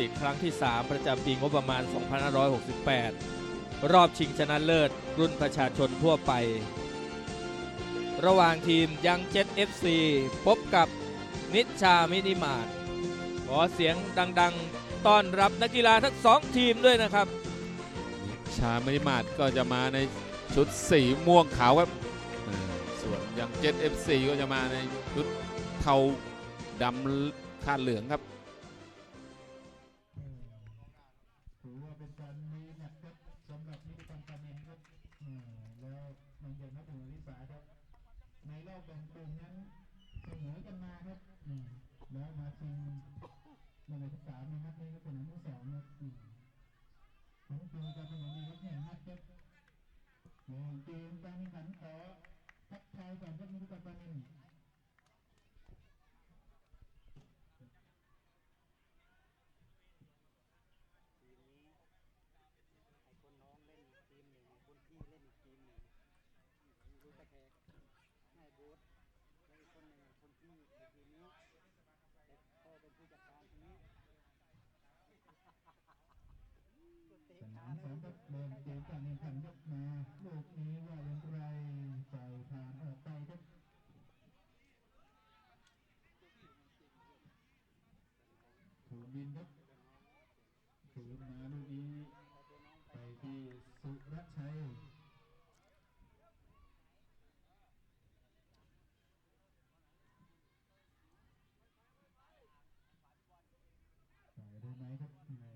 ติครั้งที่ 3 ประจำปีงบประมาณ 2568 รอบชิงชนะเลิศ รุ่นประชาชนทั่วไป ระหว่างทีมยังเจ็ต FC พบกับนิชชามินิมาร์ทขอเสียงดังๆ ต้อนรับนักกีฬาทั้งสองทีมด้วยนะครับ นิชาไม่มาดก็จะมาในชุดสีม่วงขาวครับอ่าส่วนยังเจ็ด FC ก็จะมาในชุดเทาดำคาดเหลืองครับ ในนัดที่สามในนัดนี้ก็เป็นนัดที่สองครับอืมผมเจอกันเป็นอย่างดีครับเนี่ยนัดครับในเกมการแข่งขันขอทักทายก่อนครับนิติกรรมการเอง สนามสองครับเดินเกมการแข่งขันครับมาลูกนี้ว่าอย่างไรปล่อยผ่านออกไปครับถูกบินครับถูกมาลูกนี้ไปที่สุรชัยใส่ได้ไหมครับ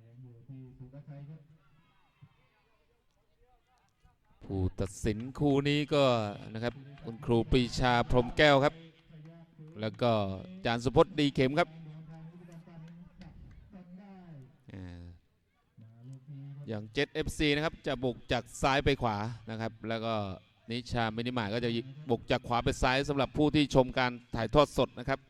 ยังอยู่ที่สุรชัยครับ ผู้ตัดสินคู่นี้ก็นะครับคุณครูปรีชาพรหมแก้วครับ แล้วก็อาจารย์สุพจน์ดีเข็มครับอย่างเจ็ด FC นะครับจะบุกจากซ้ายไปขวานะครับ แล้วก็นิชามินิมาก็จะบุกจากขวาไปซ้ายสำหรับผู้ที่ชมการถ่ายทอดสดนะครับ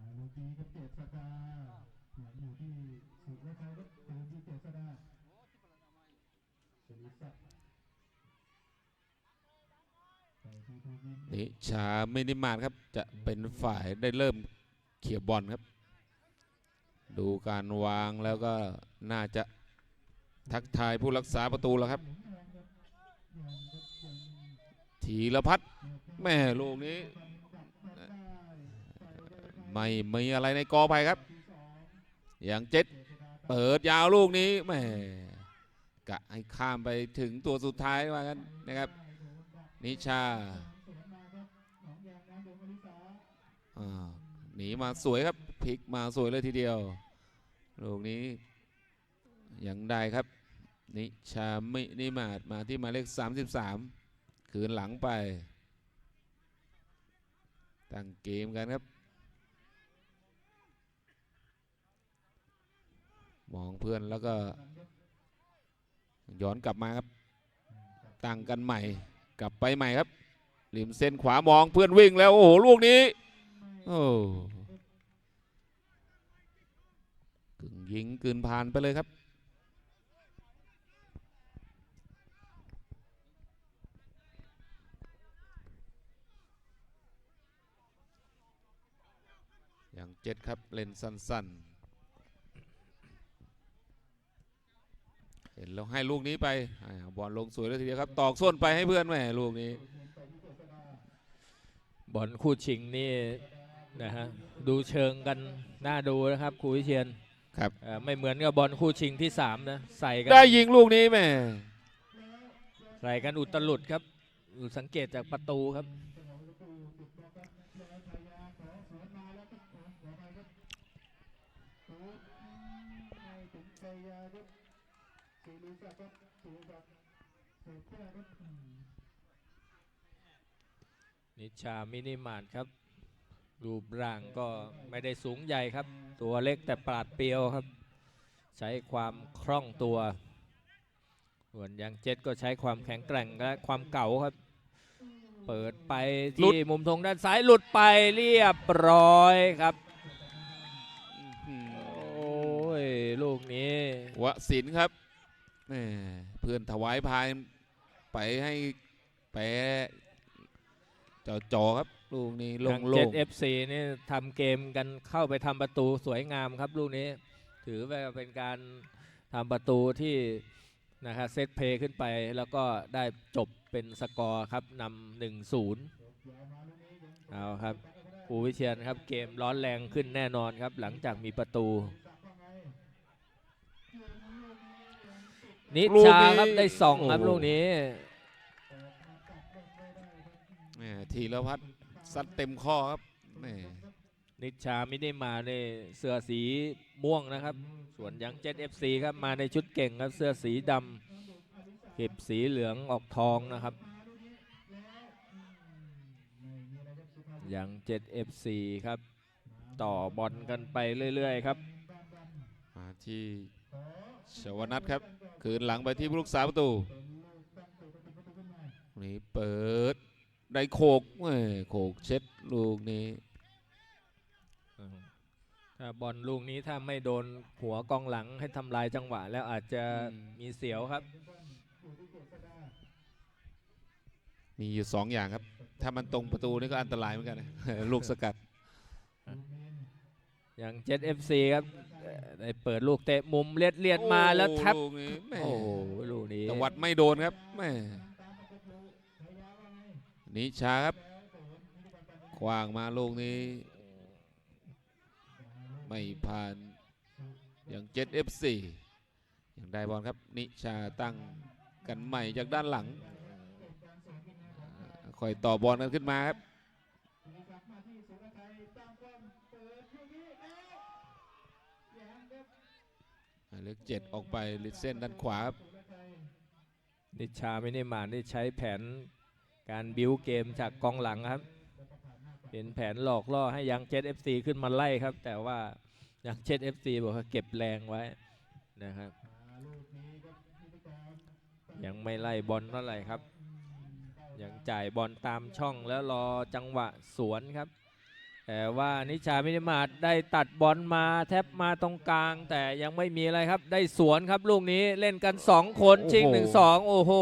มาลูกนี้ครับเจษดาหลังอยู่ที่สุรชัยครับเติมที่เจษดาสิริศักดิ์ไปที่ภูมินทร์นิชามินิมาร์ทครับ จะเป็นฝ่ายได้เริ่มเขี่ยบอลครับ ดูการวางแล้วก็น่าจะทักทายผู้รักษาประตูแล้วครับธีรพัฒน์แม่ลูกนี้ ไม่มีอะไรในกอภัยครับ อย่างเจ็ดเปิดยาวลูกนี้แม่กะให้ข้ามไปถึงตัวสุดท้ายว่ากันนะครับ นิชาหนีมาสวยครับพลิกมาสวยเลยทีเดียว ลูกนี้ยังได้ครับ นิชามินิมาดมาที่หมายเลข 33 คืนหลังไป ตั้งเกมกันครับ มองเพื่อนแล้วก็ ย้อนกลับมาครับตั้งกันใหม่ กลับไปใหม่ครับริมเส้นขวามองเพื่อนวิ่งแล้วโอ้โหลูกนี้โอ้กึ่งยิงกึ่งผ่านไปเลยครับอย่างเจ็ดครับเล่นสั้นๆ เห็นแล้วให้ลูกนี้ไปอ่าบอลลงสวยเลยทีเดียวครับ ตอกส้นไปให้เพื่อนแหม่ลูกนี้ บอลคู่ชิงนี่นะฮะดูเชิงกันน่าดูนะครับครูวิเชียนครับเอ่อไม่เหมือนกับบอลคู่ชิงที่3นะใส่กันได้ยิงลูกนี้แหม่ใส่กันอุตลุดครับสังเกตจากประตูครับ นิชามินิมาร์ทครับ รูปร่างก็ไม่ได้สูงใหญ่ครับ ตัวเล็กแต่ปราดเปรียวครับ ใช้ความคล่องตัว ส่วนยังเจ็ดก็ใช้ความแข็งแกร่งและความเก่าครับ เปิดไปหลุดที่มุมธงด้านซ้ายหลุดไปเรียบร้อยครับอืมโอ้ยลูกนี้วสินครับ แหม่เพื่อนถวายพายไปให้แปะจอจอครับ ลูกนี้โลทางงโลเจ็งดเอฟซีนี่ทำเกมกันเข้าไปทำประตูสวยงามครับ ลูกนี้ ถือว่าเป็นการทำประตูที่นะครับเซตเพลย์ขึ้นไปแล้วก็ได้จบเป็นสกอร์ครับนำหนึ่งศูนย์เอาครับครูวิเชียนครับเกมร้อนแรงขึ้นแน่นอนครับ หลังจากมีประตู นิชาครับได้สองครับลูกนี้แหม่ธีรพัฒน์ซัดเต็มข้อครับแหม่นิชาไม่ได้มาในเสื้อสีม่วงนะครับ ส่วนยังเจ็ดเอฟซีครับมาในชุดเก่งครับเสื้อสีดำเก็บสีเหลืองออกทองนะครับ ยังเจ็ดเอฟซีครับ ต่อบอลกันไปเรื่อย ๆ ครับ มาที่ ชวนัทครับ คืนหลังไปที่ผู้รักษาประตูนี่เปิดได้โขกแหม่โขกเช็ดลูกนี้ถ้าบอลลูกนี้ถ้าไม่โดนหัวกองหลังให้ทำลายจังหวะ แล้วอาจจะอืมมีเสียวครับ มีอยู่สองอย่างครับ ถ้ามันตรงประตูนี่ก็อันตรายเหมือนกันนะลูกสกัดอย่างเจ็ดเอฟซีครับเอ่อ ได้เปิดลูกเตะมุมเลียดเลียดๆมาแล้วทับลูกนี้แหม่โอ้โหลูกนี้ตวัดไม่โดนครับแหม่นิชาครับขวางมาลูกนี้ ไม่ผ่านอย่างเจ็ดเอฟซีอย่างได้บอลครับ นิชาตั้งกันใหม่จากด้านหลังคอยต่อบอลกันขึ้นมาครับ หมายเลขเจ็ดออกไปลิดเส้นด้านขวาครับนิชาไม่ได้มาได้ใช้แผนการบิวเกมจากกองหลังครับ เป็นแผนหลอกล่อให้ยังเจ็ดเอฟซีขึ้นมาไล่ครับ แต่ว่ายังเจ็ดเอฟซีบอกว่าเก็บแรงไว้นะครับ ยังไม่ไล่บอลเท่าไหร่ครับ ยังจ่ายบอลตามช่องแล้วรอจังหวะสวนครับ แต่ว่านิชามินิมาร์ทได้ตัดบอลมาแทบมาตรงกลาง แต่ยังไม่มีอะไรครับได้สวนครับลูกนี้เล่นกัน 2 คนชิงโอ้โหหนึ่งสองโอ้โห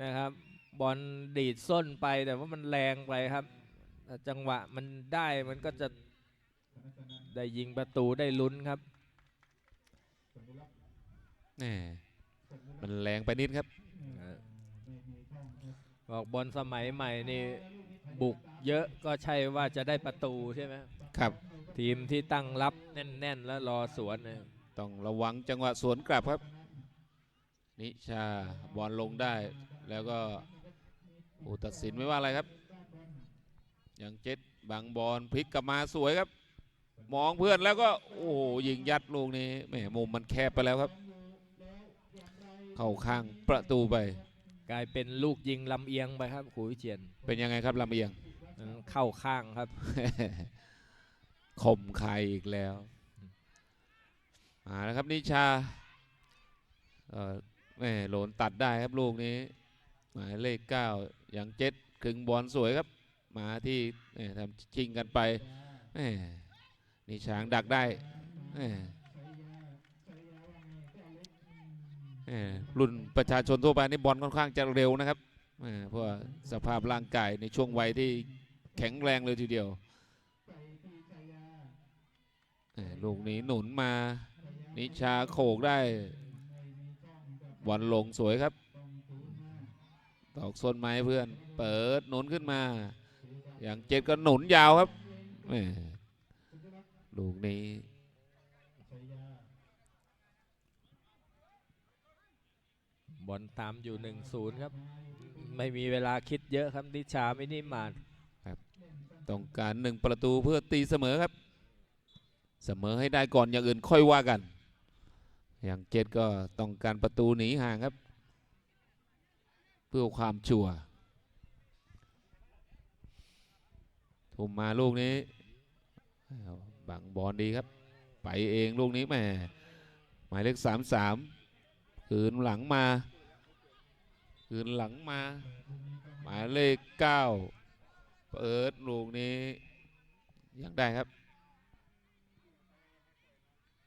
นะครับบอลดีดส้นไปแต่ว่ามันแรงไปครับแต่จังหวะมันได้มันก็จะได้ยิงประตูได้ลุ้นครับแหม่มันแรงไปนิดครับ บอกบอลสมัยใหม่นี่บุก เยอะก็ใช่ว่าจะได้ประตูใช่ไหมครับ ทีมที่ตั้งรับแน่น ๆ แล้วรอสวนเนี่ยต้องระวังจังหวะสวนกลับครับ นิชาบอลลงได้ แล้วก็โอ้ตัดสินไม่ว่าอะไรครับอย่างเจ็ดบางบอลพลิกกลับมาสวยครับ มองเพื่อนแล้วก็โอ้โหยิงยัดลูกนี้แหมมุมมันแคบไปแล้วครับ เข้าข้างประตูไป กลายเป็นลูกยิงลำเอียงไปครับขูวิเชียน เป็นยังไงครับลำเอียงมัน เข้าข้างครับคมคายอีกแล้วมาแล้วครับนิชาเออแม่โหลนตัดได้ครับลูกนี้ หมายเลขเก้าอย่างเจ็ดครึ่งบอลสวยครับ มาที่แม่ทำชิงกันไปแม่นิชางดักได้แม่แม่รุ่นประชาชนทั่วไปนี่บอลค่อนข้างจะเร็วนะครับแม่เพราะว่าสภาพร่างกายในช่วงวัยที่ แข็งแรงเลยทีเดียวลูกนี้หนุนมา นิชาโขกได้บอลลงสวยครับตอกส้นไม้เพื่อน เปิดหนุนขึ้นมา อย่างเจ็ดก็หนุนยาวครับลูกนี้บอลตามอยู่ 1-0 ครับ ไม่มีเวลาคิดเยอะครับนิชาไม่นี่มา ต้องการหนึ่งประตูเพื่อตีเสมอครับ เสมอให้ได้ก่อนอย่างอื่นค่อยว่ากัน อย่างเจ็ดก็ต้องการประตูหนีห่างครับ เพื่อความชัวร์ทุ่มมาลูกนี้บังบอลดีครับ ไปเองลูกนี้แหม่หมายเลขสามสามคืนหลังมา คืนหลังมา หมายเลขเก้า เปิดลูกนี้ยังได้ครับ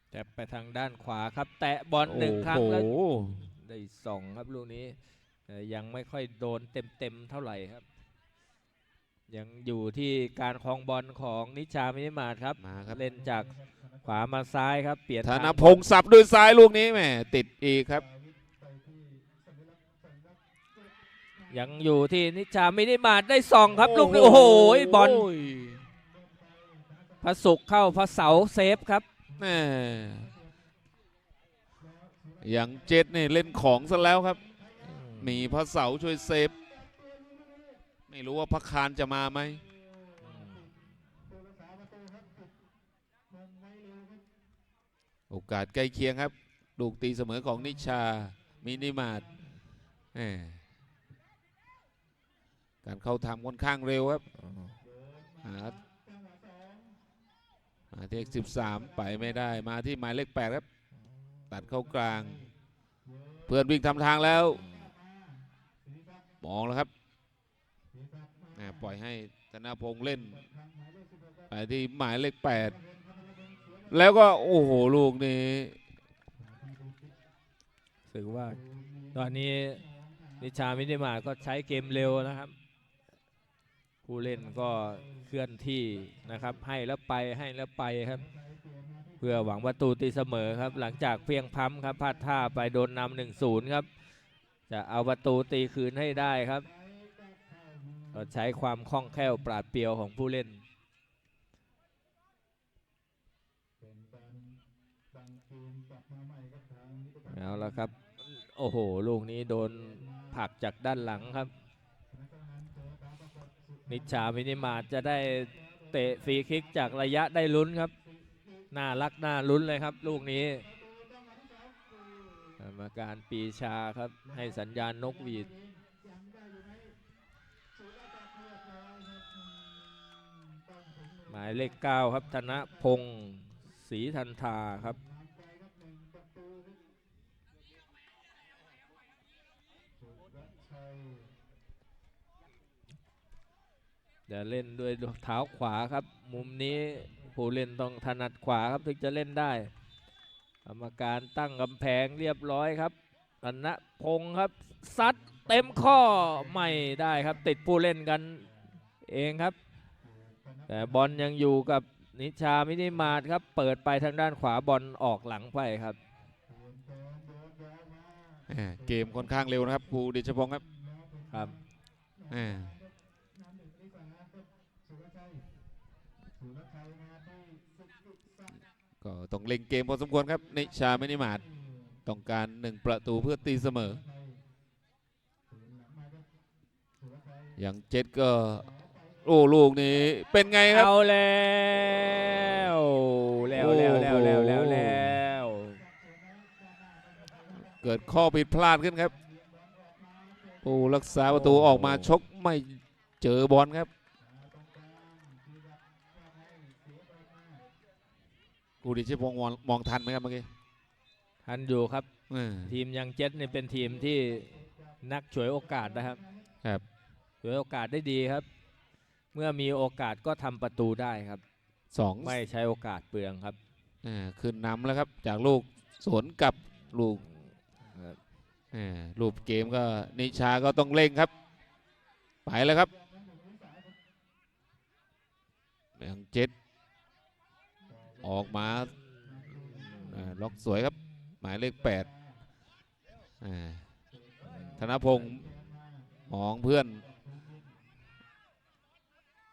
แต่ไปทางด้านขวาครับ แตะบอลหนึ่งครั้งโอ้แล้วโหได้สองครับลูกนี้แต่ยังไม่ค่อยโดนเต็มๆเท่าไหร่ครับ ยังอยู่ที่การครองบอลของนิชามินิมาร์ทครับ มาครับเล่นจากขวามาซ้ายครับ เปลี่ยนธทางนพงศ์สับด้วยซ้ายลูกนี้แหมติดอีกครับ ยังอยู่ที่นิชามินิมาร์ทได้สองครับลูกนี้โอ้โหบอลโยพระสุกร์เข้าพระเสาเซฟครับแม่อย่างเจ็ดนี่เล่นของซะแล้วครับ มีพระเสาช่วยเซฟ ไม่รู้ว่าพระคานจะมาไหมโอกาสใกล้เคียงครับลูกตีเสมอของนิชา มินิมาร์ทแหม่ การเข้าทำค่อนข้างเร็วครับหาหาที่สิบสามไปไม่ได้มาที่หมายเลขแปดครับตัดเข้ากลาง เพื่อนวิ่งทำทางแล้ว มองแล้วครับปล่อยให้ธนาพงษ์เล่น ไปที่หมายเลขแปดแล้วก็โอ้โหลูกนี้ถือว่าตอนนี้นิชามินิมาก็ใช้เกมเร็วนะครับ ผู้เล่นก็เคลื่อนที่นะครับ ให้แล้วไปให้แล้วไปครับ เพื่อหวังประตูตีเสมอครับ หลังจากเพียงพั้มครับพลาดท่าไปโดนนำหนึ่งศูนย์ครับ จะเอาประตูตีคืนให้ได้ครับก็ใช้ความคล่องแคล่วปราดเปรียวของผู้เล่นเอาละครับ โอ้โห ลูกนี้โดนผลักจากด้านหลังครับ นิชามินิมาร์ทจะได้เตะฟรีคิกจากระยะได้ลุ้นครับ น่ารักน่าลุ้นเลยครับ ลูกนี้กรรมการปีชาครับให้สัญญาณนกหวีดหมายเลขเก้าครับธนพงศ์ศรีทันทาครับ จะเล่นด้วยเท้าขวาครับ มุมนี้ผู้เล่นต้องถนัดขวาครับถึงจะเล่นได้กรรมการตั้งกำแพงเรียบร้อยครับธนพงศ์ครับซัดเต็มข้อไม่ได้ครับติดผู้เล่นกันเองครับ แต่บอลยังอยู่กับนิชามินิมาร์ทครับ เปิดไปทางด้านขวาบอลออกหลังไปครับแหม่เกมค่อนข้างเร็วนะครับครูเดชพงศ์ครับครับ แหม่ ก็ต้องเล่งเกมพอสมควรครับนิชาไมินิมาร์ทต้องการหนึ่งประตูเพื่อตีเสมอ อย่างเจ็ดก็โอ้ลูกนี้เป็นไงครับ เอาแล้วแล้วแล้วแล้วแล้วแล้วแล้วเกิดข้อผิดพลาดขึ้นครับผู้รักษาประตูออกมาชกไม่เจอบอลครับ กูดิชิพงศ์มองมองทันไหมครับเมื่อกี้ทันอยู่ครับ เออทีมยังเจ็ตเนี่ยเป็นทีมที่นักฉวยโอกาสนะครับครับ ฉวยโอกาสได้ดีครับ เมื่อมีโอกาสก็ทำประตูได้ครับ สองไม่ใช้โอกาสเปลืองครับอ่าขึ้นนำแล้วครับ จากลูกสวนกลับลูกครับอ่ารูปเกมก็นิชาก็ต้องเร่งครับ ไปแล้วครับอย่างเจ็ด ออกมาล็อกสวยครับ หมายเลขแปดอ่าธนพงศ์มองเพื่อน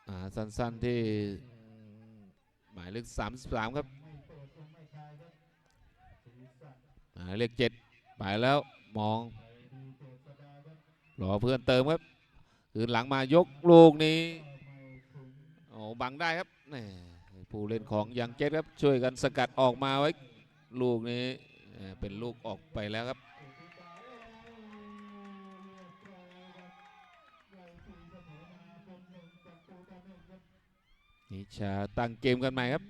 อสั้นๆที่หมายเลขสามสามครับ หมายเลขเจ็ดไปแล้วมองรอเพื่อนเติมครับคืนหลังมายกลูกนี้โอ้บังได้ครับแหม่ ผู้เล่นของยังเจ็ดครับช่วยกันสกัดออกมาไว้ลูกนี้เอ่อเป็นลูกออกไปแล้วครับนิชาตั้งเกมกันใหม่ครับ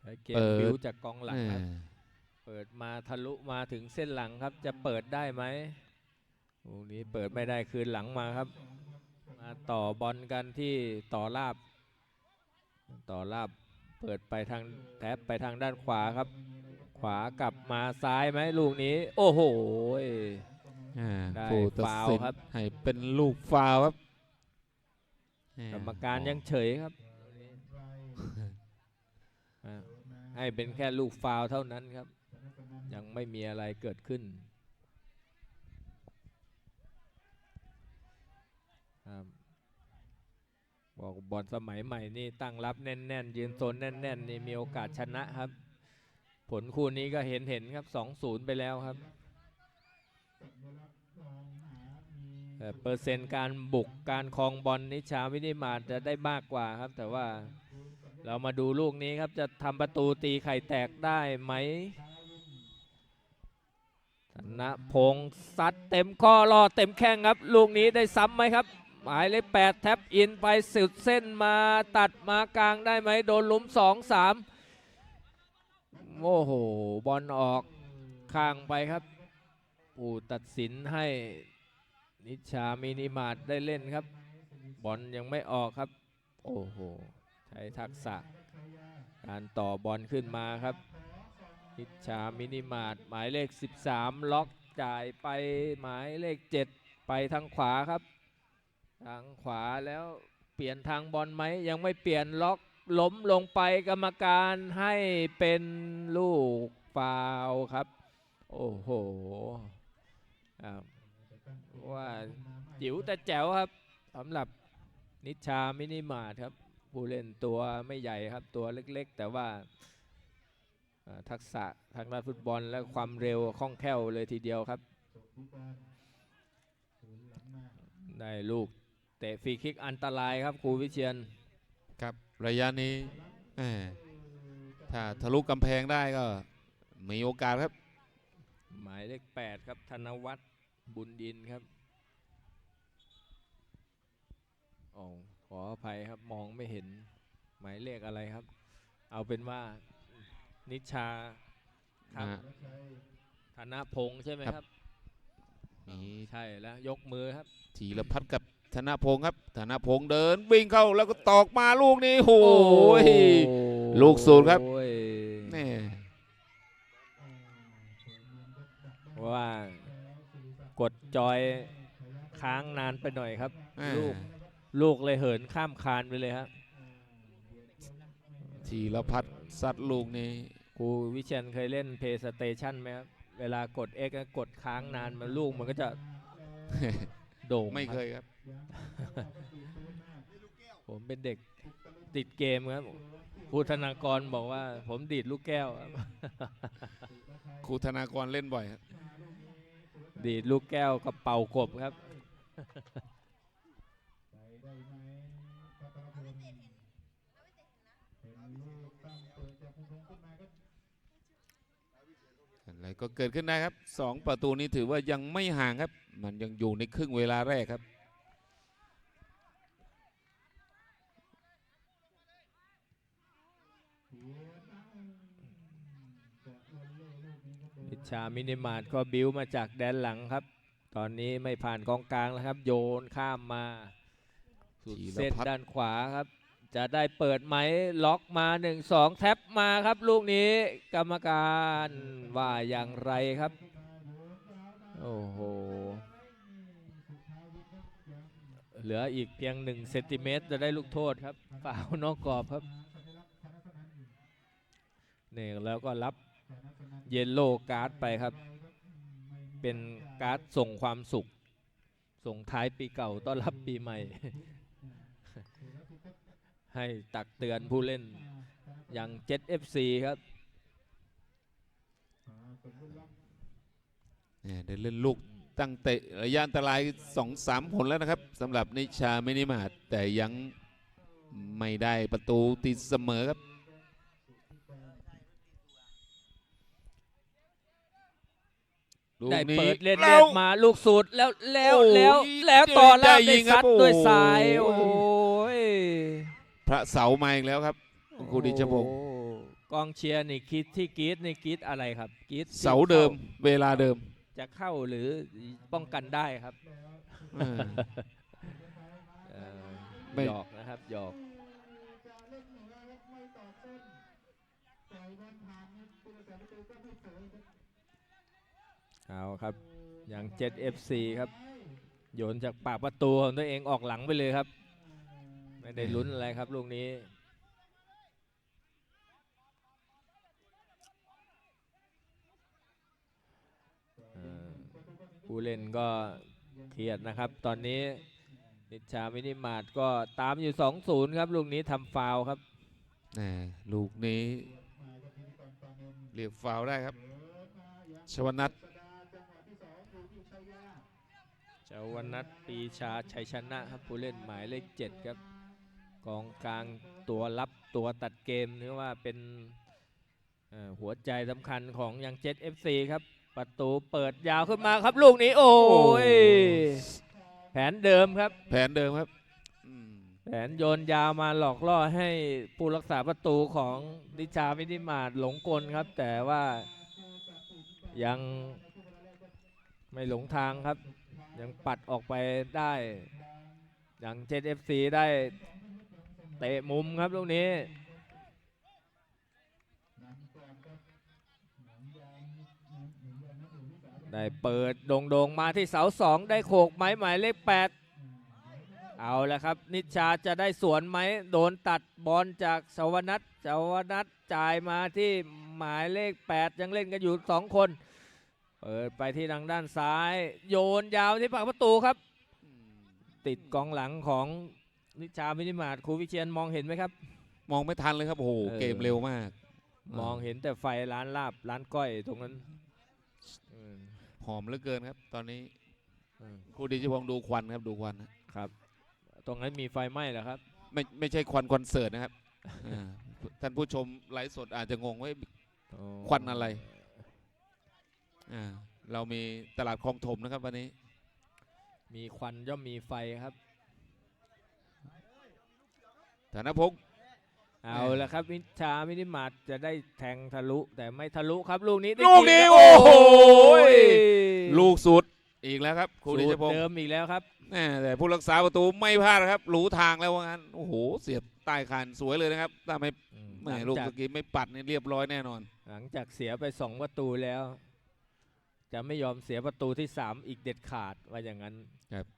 ใช้เกมเปิดบิวจากกองหลังครับแหม่เปิดมาทะลุมาถึงเส้นหลังครับ จะเปิดได้ไหมลูกนี้เปิดไม่ได้คืนหลังมาครับ มาต่อบอลกันที่ต่อลาบ ต่อลาบเปิดไปทางแท็บไปทางด้านขวาครับ ขวากลับมาซ้ายไหมลูกนี้ โอ้โหอ่าได้ผู้ตัดฟาวสินครับให้เป็นลูกฟาวล์ครับแกรรมการยังเฉยครับอ่าให้เป็นแค่ลูกฟาวล์เท่านั้นครับ ยังไม่มีอะไรเกิดขึ้นครับ บอกบอลสมัยใหม่นี่ตั้งรับแน่นๆ ยืนโซนแน่นๆนี่มีโอกาสชนะครับ ผลคู่นี้ก็เห็นเห็นๆครับ 2-0 ไปแล้วครับเปอร์เซ็นต์การบุกการครองบอลนิชาวินิมาจะได้มากกว่าครับ แต่ว่าเรามาดูลูกนี้ครับจะทำประตูตีไข่แตกได้ไหมธนพงศ์ซัดเต็มข้อรอเต็มแข้งครับ ลูกนี้ได้ซ้ำไหมครับ หมายเลขแปดแท็บอินไปสุดเส้นมาตัดมากลางได้ไหมโดนลุมสองสามโอ้โห บอลออกข้างไปครับผู้ตัดสินให้นิชามินิมาร์ทได้เล่นครับ บอลยังไม่ออกครับ โอ้โห ใช้ทักษะ การต่อบอลขึ้นมาครับพิชามินิมาร์ทหมายเลข 13 ล็อกจ่ายไปหมายเลข 7 ไปทางขวาครับ ทางขวาแล้วเปลี่ยนทางบอลไหมยังไม่เปลี่ยนล็อกล้มลงไปกรรมการให้เป็นลูกฟาวครับ โอ้โหว่าจิ๋วแต่แจ๋วครับสำหรับนิชามินิมาร์ครับ ผู้เล่นตัวไม่ใหญ่ครับตัวเล็กๆ แต่ว่าอ่าทักษะทางด้านฟุตบอลและความเร็วคล่องแคล่วเลยทีเดียวครับ ได้ลูก เตะฟรีคิกอันตรายครับครูวิเชียนครับระยะนี้แหม่ถ้าทะลุกำแพงได้ก็มีโอกาสครับ หมายเลข8ครับธนวัฒน์บุญดินครับอ๋อขออภัยครับมองไม่เห็นหมายเลขอะไรครับ เอาเป็นว่านิชาครับนะฮะธนพงษ์ใช่ไหมครับครับมีใช่แล้วยกมือครับธีรพัฒน์กับ ธนพงศ์ครับ ธนพงศ์เดินวิ่งเข้าแล้วก็ตอกมาลูกนี้โอ้ยลูกศูนย์ครับโอ้ยแนี่ว่ากดจอยค้างนานไปหน่อยครับ ลูกลูกเลยเหินข้ามคานไปเลยครับธีรพัฒน์ซัดลูกนี้ครูวิเชียนเคยเล่น PlayStation ไหมครับ เวลากด X แล้วกดค้างนานมันลูกมันก็จะ โด่งไม่เครับยครับ ผมเป็นเด็กติดเกมครับครูธนากรบอกว่า ผมดีดลูกแก้วครับครูธนากรเล่นบ่อยครับดีดลูกแก้วกับเป่ากบครับ อะไร ก็เกิดขึ้นได้ครับสองประตูนี้ถือว่ายังไม่ห่างครับ มันยังอยู่ในครึ่งเวลาแรกครับพิชามินิมาร์ทก็บิ้วมาจากแดนหลังครับ ตอนนี้ไม่ผ่านกองกลางแล้วครับ โยนข้ามมาสุดธีรเส้นพัฒน์ด้านขวาครับ จะได้เปิดไหมล็อกมา 1 2 แท็บมาครับ ลูกนี้กรรมการว่าอย่างไรครับ โอ้โห เหลืออีกเพียง 1 เซนติเมตรจะได้ลูกโทษครับฝ่าวนอกกรอบครับนี่แล้วก็รับเยลโล่การ์ดไปครับ เป็นการ์ดส่งความสุข ส่งท้ายปีเก่าต้อนรับปีใหม่ ให้ตักเตือนผู้เล่นอย่างเจ็ FC ครับเนี่ยได้เล่นลูกตั้งเตะระยะอันตรายสองสามผลแล้วนะครับสำหรับนิชามินิมาร์ทแต่ยังไม่ได้ประตูตีเสมอครับลูกได้นี้เปิดเล่นแล้เล่วนมาลูกสูตรแล้วแล้วโอ้ยแล้วแล้วต่อได้แล้วยิได้งครับซัดด้วยโอ้โหสายโอ้ย พระเสามาอีกแล้วครับครูดิชพงศ์โอ้กองเชียร์นี่คิดที่กรีดนี่กรีดอะไรครับกรีดเสาเดิมเวลาเดิมจะเข้าหรือป้องกันได้ครับเออเอ่อไม่หยอกนะครับหยอกบอลผ่านครับผู้รักษาประตูก็ไม่เสยครับเอาครับอย่าง 7FC ครับ โยนจากปากประตูของตัวเองออกหลังไปเลยครับ ไม่ได้ลุ้นอะไรครับลูกนี้เอ่อผู้เล่นก็เครียดนะครับ ตอนนี้นิชามินิมาร์ทก็ตามอยู่ 2-0 ครับลูกนี้ทำฟาวล์ครับแหม่ลูกนี้เรียกฟาวล์ได้ครับ ชวนัทจังหวะที่สองอยู่ที่ชัยยาเจ้าวันนัทปรีชาชัยชนะครับผู้เล่นหมายเลข 7 ครับ กองกลางตัวรับตัวตัดเกมถือว่าเป็นเอ่อหัวใจสำคัญของยังเจ็ต FC ครับ ประตูเปิดยาวขึ้นมาครับลูกนี้โอ้ยแผนเดิมครับ แผนเดิมครับอืมแผนโยนยาวมาหลอกล่อให้ผู้รักษาประตูของดิชามินิมาร์ทหลงกลครับ แต่ว่ายังไม่หลงทางครับ ยังปัดออกไปได้อย่างเจ FC ได้ เตะมุมครับลูกนี้ได้เปิดโด่งๆมาที่เสาสองได้โขกไม้หมายเลขแปดเอาแล้วครับ นิชาจะได้สวนไหมโดนตัดบอลจากชาวนัทชาวนัทจ่ายมาที่หมายเลข 8 ยังเล่นกันอยู่สองคน เปิดไปที่ทางด้านซ้าย โยนยาวที่ปากประตูครับ ติดกองหลังของ นิชามินิมาร์ทครูวิเชียนมองเห็นไหมครับ มองไม่ทันเลยครับโอ้โหเออ เกมเร็วมาก มองเห็นแต่ไฟร้านลาบร้านก้อยตรงนั้นอืมหอมเหลือเกินครับ ตอนนี้อืมครูดิจิพงศ์ดูควันครับดูควันนะครับตรงนั้นมีไฟไหม้เหรอครับ ไม่ไม่ใช่ควันคอนเสิร์ตนะครับอ่าท่านผู้ชมไลฟ์สดอาจจะงงว่า ควันอะไร อ่าเรามีตลาดคลองถมนะครับวันนี้ มีควันย่อมมีไฟครับ ธนพงศ์เอาแม่ละครับวิชามินิมาร์ทจะได้แทงทะลุแต่ไม่ทะลุครับลูกนี้ได้ลูกนี้ยิงโอ้โหยลูกสุดอีกแล้วครับครูดิสูจิตรพงศ์เดิมอีกแล้วครับแม่แต่ผู้รักษาประตูไม่พลาดครับรู้ทางแล้วว่างั้นโอ้โหเสียบใต้คานสวยเลยนะครับถ้าไม่หแม่ลังลูกจากตะกี้ไม่ปัดนี่เรียบร้อยแน่นอน หลังจากเสียไปสองประตูแล้ว จะไม่ยอมเสียประตูที่สามอีกเด็ดขาดว่าอย่างนั้นครับผู้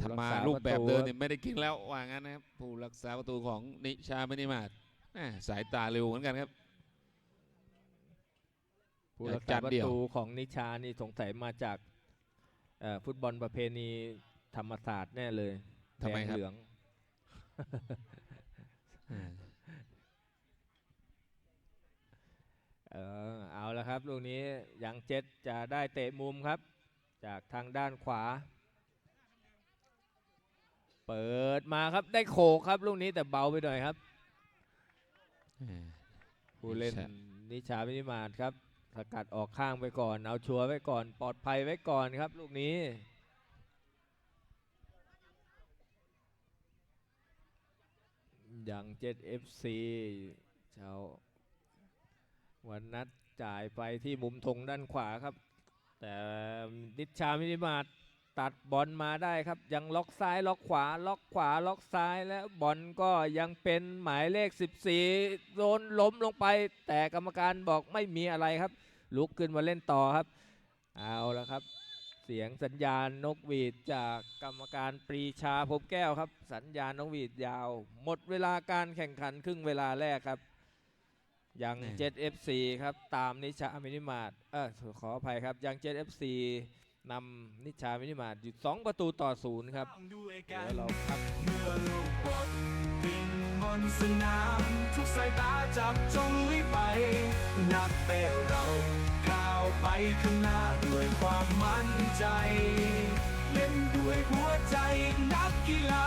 ถ้ารักมาษรูปแบบะตูเดิมเนี่ยไม่ได้กินแล้วว่างั้นนะครับผู้รักษาประตูของนิชาไม่ได้มาดแม่สายตาเร็วเหมือนกันครับผู้รักจาษานประเดียวตูของนิชานี่สงสัยมาจากเอ่อฟุตบอลประเพณีธรรมศาสตร์แน่เลยทำไมแดงครับเหลืองอ่าเออเอาละครับลูกนี้ยังเจ็ดจะได้เตะมุมครับ จากทางด้านขวา เปิดมาครับได้โขกครับลูกนี้แต่เบาไปหน่อยครับอ่าผู้เล่นนิชานิชามินิมาร์ทครับสกัดออกข้างไปก่อน เอาชัวร์ไว้ก่อนปลอดภัยไว้ก่อนครับ ลูกนี้ อย่างเจ็ดเอฟซีชาววันนัดจ่ายไปที่มุมธงด้านขวาครับ แต่นิชามินิมาร์ท ตัดบอลมาได้ครับ ยังล็อกซ้ายล็อกขวา ล็อกขวาล็อกซ้ายแล้วบอลก็ยังเป็นหมายเลข 14 โดนล้มลงไป แต่กรรมการบอกไม่มีอะไรครับ ลุกขึ้นมาเล่นต่อครับ เอาละครับ เสียงสัญญาณนกหวีดจากกรรมการปรีชาพบแก้วครับ สัญญาณนกหวีดยาว หมดเวลาการแข่งขันครึ่งเวลาแรกครับยังแน่ 7FC ครับ ตามนิชามินิมาร์ทเออขออภัยครับ ยัง 7FC นำนิชามินิมาร์ทอยู่2ประตูต่อศูนย์ครับด้วยเดี๋กัยวนเราพักเมื่อลูกบอลวิ่งบนสนามทุกสายตาจับจ้องลิไป นักเตะเราก้าวไปข้างหน้าด้วยความมั่นใจ เล่นด้วยหัวใจนักกีฬา